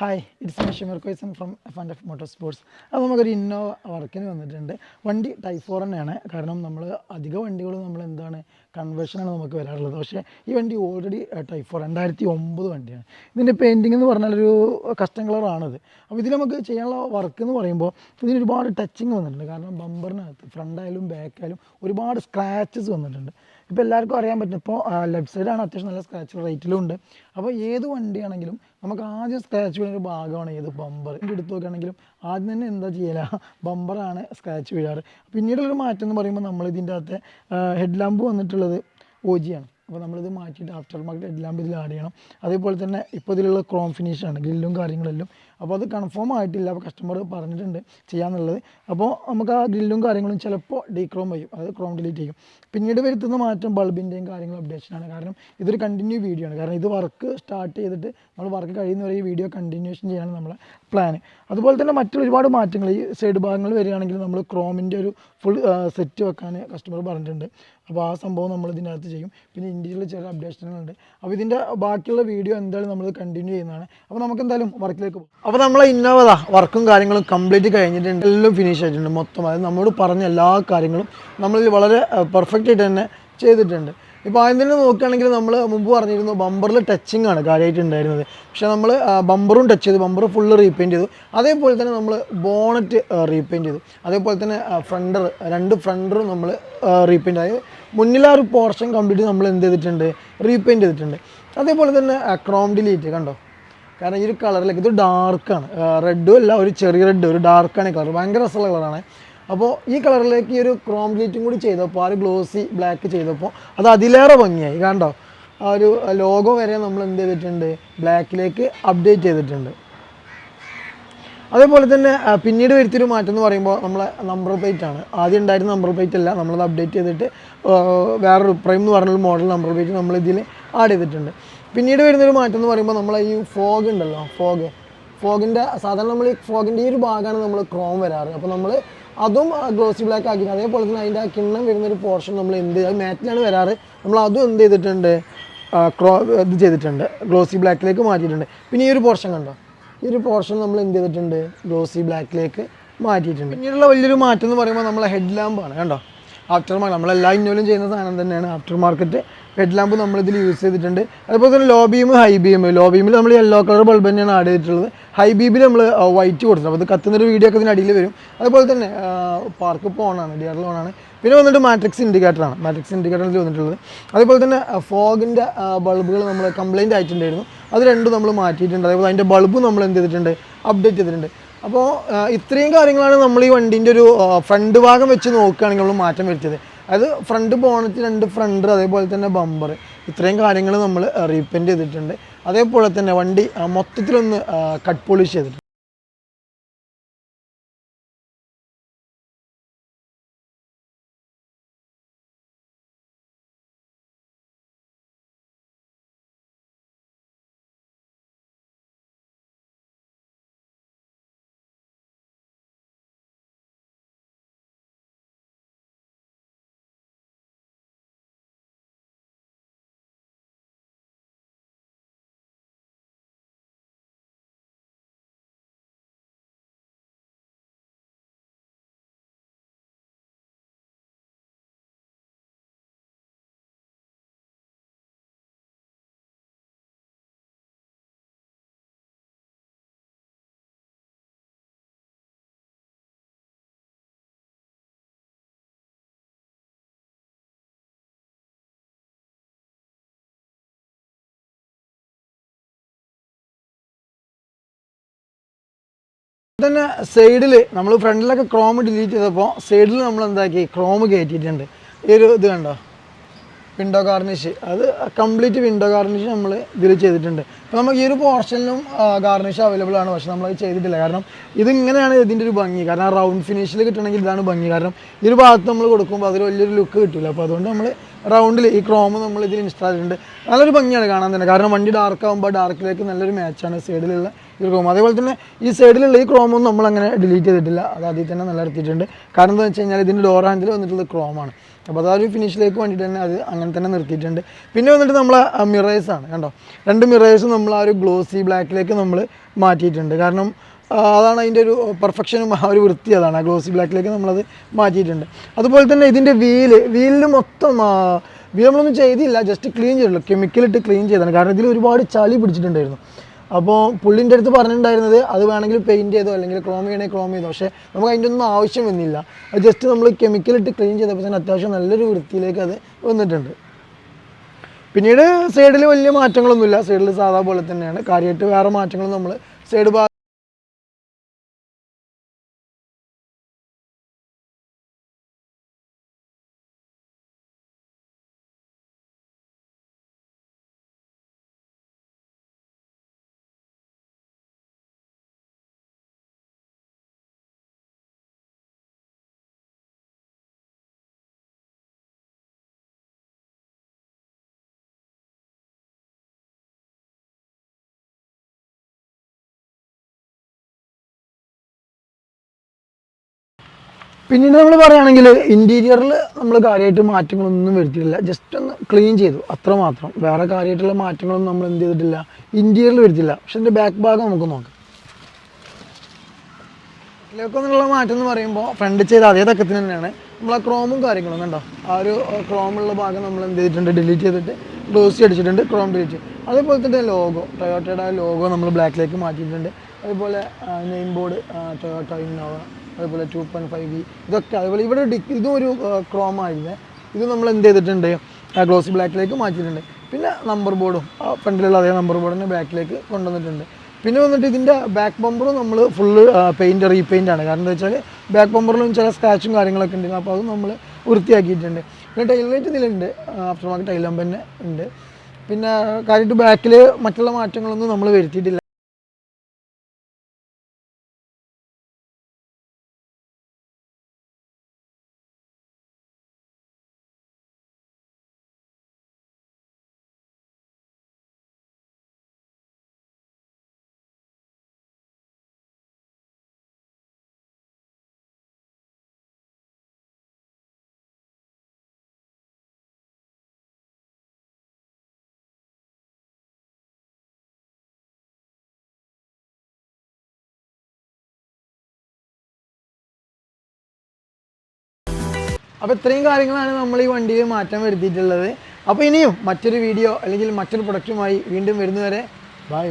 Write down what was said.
Hi it's me ഷിമർ കൊയ്സൺ from F and F motor sports അപ്പോൾ നമുക്കൊരു ഇന്നോവ വർക്കിന് വന്നിട്ടുണ്ട്. വണ്ടി ടൈപ്പ് ഫോർ തന്നെയാണ്. കാരണം നമ്മൾ അധിക വണ്ടികളും നമ്മൾ എന്താണ് കൺവേർഷനാണ് നമുക്ക് വരാറുള്ളത്. പക്ഷേ ഈ വണ്ടി ഓൾറെഡി ടൈപ്പ് ഫോർ രണ്ടായിരത്തി ഒമ്പത് വണ്ടിയാണ്. ഇതിന്റെ പെയിന്റിംഗ് എന്ന് പറഞ്ഞാൽ ഒരു കസ്റ്റം കളറാണത് അപ്പോൾ ഇതിൽ നമുക്ക് ചെയ്യാനുള്ള വർക്ക് എന്ന് പറയുമ്പോൾ ഇതിന് ഒരുപാട് ടച്ചിങ് വന്നിട്ടുണ്ട്. കാരണം ബമ്പറിനകത്ത് ഫ്രണ്ടായാലും ബാക്കായാലും ഒരുപാട് സ്ക്രാച്ചസ് വന്നിട്ടുണ്ട്. ഇപ്പോൾ എല്ലാവർക്കും അറിയാൻ പറ്റും. ഇപ്പോൾ ലെഫ്റ്റ് സൈഡാണ് അത്യാവശ്യം നല്ല സ്ക്രാച്ച് റേറ്റിലും ഉണ്ട്. അപ്പോൾ ഏത് വണ്ടിയാണെങ്കിലും നമുക്ക് ആദ്യം സ്ക്രാച്ച് വീഴുന്ന ഒരു ഭാഗമാണ് ഏത്? ബമ്പർ എടുത്തു നോക്കുകയാണെങ്കിലും ആദ്യം തന്നെ എന്താ ചെയ്യല? ബമ്പറാണ് സ്ക്രാച്ച് വീഴാറ്. പിന്നീടുള്ളൊരു മാറ്റം എന്ന് പറയുമ്പോൾ നമ്മൾ ഇതിന്റെ അകത്തെ ഹെഡ് ലാമ്പ് വന്നിട്ടുള്ളത് ഓജിയാണ് ജിയാണ് അപ്പോൾ നമ്മളിത് മാറ്റിയിട്ട് ആഫ്റ്റർ മാർക്കറ്റ് എല്ലാം ഇതിൽ ആഡ് ചെയ്യണം. അതേപോലെ തന്നെ ഇപ്പോൾ ഇതിലുള്ള ക്രോം ഫിനിഷാണ് ഗ്രില്ലും കാര്യങ്ങളെല്ലാം. അപ്പോൾ അത് കൺഫേം ആയിട്ടില്ല അപ്പോൾ കസ്റ്റമർ പറഞ്ഞിട്ടുണ്ട് ചെയ്യാന്നുള്ളത്. അപ്പോൾ നമുക്ക് ആ ഗ്രില്ലും കാര്യങ്ങളും ചിലപ്പോൾ ഡീക്രോം ചെയ്യും അതായത് ക്രോം ഡിലീറ്റ് ചെയ്യും. പിന്നീട് വരുത്തുന്ന മാറ്റം ബൾബിന്റെയും കാര്യങ്ങളും അപ്ഡേഷനാണ് കാരണം ഇതൊരു കണ്ടിന്യൂ വീഡിയോ ആണ്. കാരണം ഇത് വർക്ക് സ്റ്റാർട്ട് ചെയ്തിട്ട് നമ്മൾ വർക്ക് കഴിയുന്നവരെ ഈ വീഡിയോ കണ്ടിന്യൂഷൻ ചെയ്യാനാണ് നമ്മളെ. പ്ലാൻ അതുപോലെ തന്നെ മറ്റൊരുപാട് മാറ്റങ്ങൾ. ഈ സൈഡ് ഭാഗങ്ങൾ വരികയാണെങ്കിൽ നമ്മൾ ക്രോമിന്റെ ഒരു ഫുൾ സെറ്റ് വെക്കാൻ കസ്റ്റമർ പറഞ്ഞിട്ടുണ്ട്. അപ്പോൾ ആ സംഭവം നമ്മൾ ഇതിനകത്ത് ചെയ്യും. പിന്നെ ഇന്ത്യയിൽ ചില അപ്ഡേഷനുകളുണ്ട് അപ്പോൾ ഇതിന്റെ ബാക്കിയുള്ള വീഡിയോ എന്തായാലും നമ്മൾ കണ്ടിന്യൂ ചെയ്യുന്നതാണ്. അപ്പോൾ നമുക്ക് എന്തായാലും വർക്കിലേക്ക് പോകും. അപ്പോൾ നമ്മളെ ഇന്നോവതാ വർക്കും കാര്യങ്ങളും കംപ്ലീറ്റ് കഴിഞ്ഞിട്ടുണ്ട്. എല്ലാം ഫിനിഷ് ആയിട്ടുണ്ട് മൊത്തം. അതായത് നമ്മളോട് പറഞ്ഞ എല്ലാ കാര്യങ്ങളും നമ്മളിൽ വളരെ പെർഫെക്റ്റ് ആയിട്ട് തന്നെ ചെയ്തിട്ടുണ്ട്. ഇപ്പോൾ ആദ്യം തന്നെ നോക്കുകയാണെങ്കിൽ നമ്മൾ മുമ്പ് പറഞ്ഞിരുന്നു ബമ്പറിൽ ടച്ചിങ് ആണ് കാര്യമായിട്ട് ഉണ്ടായിരുന്നത് പക്ഷേ നമ്മൾ ബമ്പറും ടച്ച് ചെയ്തു. ബമ്പർ ഫുള്ള് റീപെയിന്റ് ചെയ്തു. അതേപോലെ തന്നെ നമ്മൾ ബോണറ്റ് റീപെയിന്റ് ചെയ്തു. അതേപോലെ തന്നെ ഫ്രണ്ടർ രണ്ട് ഫ്രണ്ടറും നമ്മൾ റീപെയിന്റ് അതായത് മുന്നിലെ ഒരു പോർഷൻ കംപ്ലീറ്റ് നമ്മൾ എന്ത് ചെയ്തിട്ടുണ്ട്? റീപെയിന്റ് ചെയ്തിട്ടുണ്ട്. അതേപോലെ തന്നെ ക്രോം ഡിലീറ്റ് കണ്ടോ? കാരണം ഈ ഒരു കളറിലേക്ക് ഇത് ഡാർക്കാണ് റെഡും അല്ല ഒരു ചെറിയ റെഡ് ഒരു ഡാർക്കാണ് കളർ ഭയങ്കര രസമുള്ള കളറാണ് അപ്പോൾ ഈ കളറിലേക്ക് ഈ ഒരു ക്രോം ഗ്ലീറ്റും കൂടി ചെയ്തപ്പോൾ ആ ഒരു ഗ്ലോസി ബ്ലാക്ക് ചെയ്തപ്പോൾ അത് അതിലേറെ ഭംഗിയായി. കണ്ടോ? ആ ഒരു ലോഗോ വരെ നമ്മൾ എന്ത് ചെയ്തിട്ടുണ്ട്? ബ്ലാക്കിലേക്ക് അപ്ഡേറ്റ് ചെയ്തിട്ടുണ്ട്. അതേപോലെ തന്നെ പിന്നീട് വരുത്തിയൊരു മാറ്റം എന്ന് പറയുമ്പോൾ നമ്മളെ നമ്പർ പ്ലേറ്റ് ആണ്. ആദ്യം ഉണ്ടായിരുന്ന നമ്പർ പ്ലേറ്റ് അല്ല നമ്മളത് അപ്ഡേറ്റ് ചെയ്തിട്ട് വേറൊരു പ്രൈം എന്ന് പറഞ്ഞൊരു മോഡൽ നമ്പർ പ്ലേറ്റ് നമ്മൾ ഇതിൽ ആഡ് ചെയ്തിട്ടുണ്ട്. പിന്നീട് വരുന്നൊരു മാറ്റം എന്ന് പറയുമ്പോൾ നമ്മളെ ഈ ഫോഗ് ഉണ്ടല്ലോ ഫോഗ് ഫോഗിന്റെ സാധാരണ നമ്മൾ ഈ ഫോഗിന്റെ ഈ ഒരു ഭാഗമാണ് നമ്മൾ ക്രോം വരാറ്. അപ്പോൾ നമ്മൾ അതും ഗ്ലോസി ബ്ലാക്ക് ആക്കി അതേപോലെ തന്നെ അതിന്റെ ആ കിണ്ണം വരുന്നൊരു പോർഷൻ നമ്മൾ എന്ത് അത് മാറ്റിലാണ് വരാറ്. നമ്മൾ അതും എന്ത് ചെയ്തിട്ടുണ്ട്? ക്രോ ഇത് ചെയ്തിട്ടുണ്ട്. ഗ്ലോസി ബ്ലാക്കിലേക്ക് മാറ്റിയിട്ടുണ്ട്. പിന്നെ ഈ ഒരു പോർഷൻ കണ്ടോ? ഈ ഒരു പോർഷൻ നമ്മൾ എന്ത് ചെയ്തിട്ടുണ്ട്? ഗ്ലോസി ബ്ലാക്കിലേക്ക് മാറ്റിയിട്ടുണ്ട്. പിന്നീടുള്ള വലിയൊരു മാറ്റം എന്ന് പറയുമ്പോൾ നമ്മളെ ഹെഡ് ലാമ്പാണ് കണ്ടോ? ആഫ്റ്റർ മാർക്ക് നമ്മളെല്ലാ ഇന്നോലും ചെയ്യുന്ന സാധനം തന്നെയാണ്. ആഫ്റ്റർ മാർക്കറ്റ് ഹെഡ് ലാമ്പ് നമ്മളിതിൽ യൂസ് ചെയ്തിട്ടുണ്ട്. അതുപോലെ തന്നെ low beam high beam low ബീമിൽ നമ്മൾ യെല്ലോ കളർ ബൾബ് തന്നെയാണ് ആഡ് ചെയ്തിട്ടുള്ളത്. ഹൈ ബീമിൽ നമ്മൾ വൈറ്റ് കൊടുത്തിട്ടുണ്ട്. അപ്പോൾ ഇത് കത്തുന്നൊരു വീഡിയോ ഒക്കെ അതിനടിയിൽ വരും. അതുപോലെ തന്നെ പാർക്ക് പോണാണ് ഓണാണ് ലോണാണ് പിന്നെ വന്നിട്ട് മാട്രിക്സ് ഇൻഡിക്കേറ്ററാണ് മാട്രിക്സ് ഇൻഡിക്കേറ്ററിൽ വന്നിട്ടുള്ളത്. അതുപോലെ തന്നെ ഫോഗിന്റെ ബൾബുകൾ നമ്മൾ കംപ്ലൈന്റ് ആയിട്ടുണ്ടായിരുന്നു. അത് രണ്ടും നമ്മൾ മാറ്റിയിട്ടുണ്ട്. അതേപോലെ അതിന്റെ ബൾബും നമ്മൾ എന്ത് ചെയ്തിട്ടുണ്ട്? അപ്ഡേറ്റ് ചെയ്തിട്ടുണ്ട്. അപ്പോൾ ഇത്രയും കാര്യങ്ങളാണ് നമ്മൾ ഈ വണ്ടീന്റെ ഒരു ഫ്രണ്ട് ഭാഗം വെച്ച് നോക്കുകയാണെങ്കിൽ നമ്മൾ മാറ്റം വരുത്തിയത്. അത് ഫ്രണ്ട് ബോണറ്റ് രണ്ട് ഫ്രണ്ട് അതേപോലെ തന്നെ ബമ്പർ ഇത്രയും കാര്യങ്ങൾ നമ്മൾ റീപെന്റ് ചെയ്തിട്ടുണ്ട്. അതേപോലെ തന്നെ വണ്ടി മൊത്തത്തിലൊന്ന് കട്ട് പോളിഷ് ചെയ്തിട്ടുണ്ട്. തന്നെ സൈഡിൽ നമ്മൾ ഫ്രണ്ടിലൊക്കെ ക്രോം ഡിലീറ്റ് ചെയ്തപ്പോൾ സൈഡിൽ നമ്മൾ എന്താക്കി? ക്രോം കയറ്റിയിട്ടുണ്ട് ഈ ഒരു ഇത് കണ്ടോ? വിൻഡോ ഗാർണിഷ് അത് കംപ്ലീറ്റ് വിൻഡോ ഗാർണിഷ് നമ്മൾ ഇതിൽ ചെയ്തിട്ടുണ്ട്. അപ്പോൾ നമുക്ക് ഈ ഒരു പോർഷനിലും ഗാർണിഷ് അവൈലബിൾ ആണ്. പക്ഷെ നമ്മളത് ചെയ്തിട്ടില്ല. കാരണം ഇതിങ്ങനെയാണ് ഇതിന്റെ ഒരു ഭംഗി. കാരണം റൗണ്ട് ഫിനിഷിൽ കിട്ടണമെങ്കിൽ ഇതാണ് ഭംഗി. കാരണം ഈ ഒരു ഭാഗത്ത് നമ്മൾ കൊടുക്കുമ്പോൾ അതിൽ വലിയൊരു ലുക്ക് കിട്ടില്ല അപ്പോൾ അതുകൊണ്ട് നമ്മൾ റൗണ്ടിൽ ഈ ക്രോം നമ്മൾ ഇതിൽ ഇൻസ്റ്റാൾ ചെയ്തിട്ടുണ്ട്. നല്ലൊരു ഭംഗിയാണ് കാണാൻ തന്നെ. കാരണം വണ്ടി ഡാർക്ക് ആകുമ്പോൾ ഡാർക്കിലേക്ക് നല്ലൊരു മാച്ചാണ് സൈഡിലുള്ള ഈ ക്രോം അതേപോലെ തന്നെ ഈ സൈഡിലുള്ള ഈ ക്രോമൊന്നും നമ്മൾ അങ്ങനെ ഡിലീറ്റ് ചെയ്തിട്ടില്ല. അത് അതിൽ തന്നെ നല്ല കാരണം എന്താ വെച്ച് കഴിഞ്ഞാൽ ഇതിന്റെ ഡോർ ഹാൻഡിൽ വന്നിട്ടുള്ളത് ക്രോമാണ് അപ്പോൾ അതൊരു ഫിനിഷിലേക്ക് വേണ്ടിയിട്ട് തന്നെ അത് അങ്ങനെ തന്നെ നിർത്തിയിട്ടുണ്ട്. പിന്നെ വന്നിട്ട് നമ്മൾ മിറേഴ്സ് ആണ് കണ്ടോ? രണ്ട് മിറേഴ്സും നമ്മൾ ആ ഒരു ഗ്ലോസി ബ്ലാക്കിലേക്ക് നമ്മൾ മാറ്റിയിട്ടുണ്ട്. കാരണം അതാണ് അതിന്റെ ഒരു പെർഫെക്ഷനും ആ ഒരു വൃത്തി അതാണ്. ആ ഗ്ലോസി ബ്ലാക്കിലേക്ക് നമ്മളത് മാറ്റിയിട്ടുണ്ട്. അതുപോലെ തന്നെ ഇതിന്റെ വീൽ വീലിൽ മൊത്തം വീൽ നമ്മളൊന്നും ചെയ്തില്ല. ജസ്റ്റ് ക്ലീൻ ചെയ്തിട്ടുള്ളൂ. കെമിക്കലിട്ട് ക്ലീൻ ചെയ്താണ് കാരണം ഇതിൽ ഒരുപാട് ചളി പിടിച്ചിട്ടുണ്ടായിരുന്നു. അപ്പോൾ പുള്ളിന്റെ അടുത്ത് പറഞ്ഞിട്ടുണ്ടായിരുന്നത് അത് വേണമെങ്കിൽ പെയിന്റ് ചെയ്തോ അല്ലെങ്കിൽ ക്രോം ചെയ്യണമെങ്കിൽ ക്രോം ചെയ്തോ. പക്ഷേ നമുക്ക് അതിന്റെ ഒന്നും ആവശ്യം വന്നില്ല. അത് ജസ്റ്റ് നമ്മൾ കെമിക്കലിട്ട് ക്ലീൻ ചെയ്തപ്പോൾ തന്നെ അത്യാവശ്യം നല്ലൊരു വൃത്തിയിലേക്ക് അത് വന്നിട്ടുണ്ട്. പിന്നീട് സൈഡിൽ വലിയ മാറ്റങ്ങളൊന്നുമില്ല. സൈഡിൽ സാധാ പോലെ തന്നെയാണ്. കാര്യമായിട്ട് വേറെ മാറ്റങ്ങളും നമ്മൾ സൈഡ് ഭാഗം പിന്നീട് നമ്മൾ പറയുകയാണെങ്കിൽ ഇന്റീരിയറിൽ നമ്മൾ കാര്യമായിട്ട് മാറ്റങ്ങളൊന്നും വരുത്തിയിട്ടില്ല. ജസ്റ്റ് ഒന്ന് ക്ലീൻ ചെയ്തു. അത്ര മാത്രം. വേറെ കാര്യമായിട്ടുള്ള മാറ്റങ്ങളൊന്നും നമ്മൾ എന്ത് ചെയ്തിട്ടില്ല. ഇന്റീരിയറിൽ വരുത്തില്ല പക്ഷെ എന്റെ ബാക്ക് ഭാഗം നമുക്ക് നോക്കാം. ഇതിലേക്കൊന്നുള്ള മാറ്റം എന്ന് പറയുമ്പോൾ ഫ്രണ്ട് ചെയ്ത അതേ തക്കത്തിന് തന്നെയാണ്. നമ്മൾ ആ ക്രോമും കാര്യങ്ങളും കണ്ടോ? ആ ഒരു ക്രോമുള്ള ഭാഗം നമ്മൾ എന്ത് ചെയ്തിട്ടുണ്ട്? ഡിലീറ്റ് ചെയ്തിട്ട് ഗ്ലോസി അടിച്ചിട്ടുണ്ട്. ക്രോം ഡിലീറ്റ് അതേപോലെ തന്നെ ലോഗോ ടൊയോട്ടയുടെ ലോഗോ നമ്മൾ ബ്ലാക്കിലേക്ക് മാറ്റിയിട്ടുണ്ട്. അതുപോലെ നെയിം ബോർഡ് ടൊയോട്ട ഇന്നോവ അതുപോലെ ടു പോയിന്റ് ഫൈവ് വി ഇതൊക്കെ അതുപോലെ ഇവിടെ ഇതും ഒരു ക്രോം ആയിരുന്നു. ഇത് നമ്മൾ എന്ത് ചെയ്തിട്ടുണ്ട്? ഗ്ലോസി ബ്ലാക്കിലേക്ക് മാറ്റിയിട്ടുണ്ട്. പിന്നെ നമ്പർ ബോർഡും ഫ്രണ്ടിലുള്ള അതേ നമ്പർ ബോർഡിനെ ബാക്കിലേക്ക് കൊണ്ടുവന്നിട്ടുണ്ട്. പിന്നെ വന്നിട്ട് ഇതിന്റെ ബാക്ക് ബമ്പറും നമ്മൾ ഫുള്ള് പെയിന്റ് റീപെയിന്റ് ആണ്. കാരണം എന്താ വെച്ചാൽ ബാക്ക് ബമ്പറിലും ചില സ്ക്രാച്ചും കാര്യങ്ങളൊക്കെ ഉണ്ട്. അപ്പോൾ അത് നമ്മൾ വൃത്തിയാക്കിയിട്ടുണ്ട്. പിന്നെ ടൈൽ ലൈറ്റ് ഇതിലുണ്ട്. ആഫ്റ്റർ മാർക്ക് ടൈൽ ലംബ് തന്നെ ഉണ്ട്. പിന്നെ കാര്യമായിട്ട് ബാക്കിൽ മറ്റുള്ള മാറ്റങ്ങളൊന്നും നമ്മൾ വരുത്തിയിട്ടില്ല. അപ്പോൾ ഇത്രയും കാര്യങ്ങളാണ് നമ്മൾ ഈ വണ്ടിയിൽ മാറ്റം വരുത്തിയിട്ടുള്ളത്. അപ്പോൾ ഇനിയും മറ്റൊരു വീഡിയോ അല്ലെങ്കിൽ മറ്റൊരു പ്രൊഡക്റ്റുമായി വീണ്ടും വരുന്നവരെ ബൈ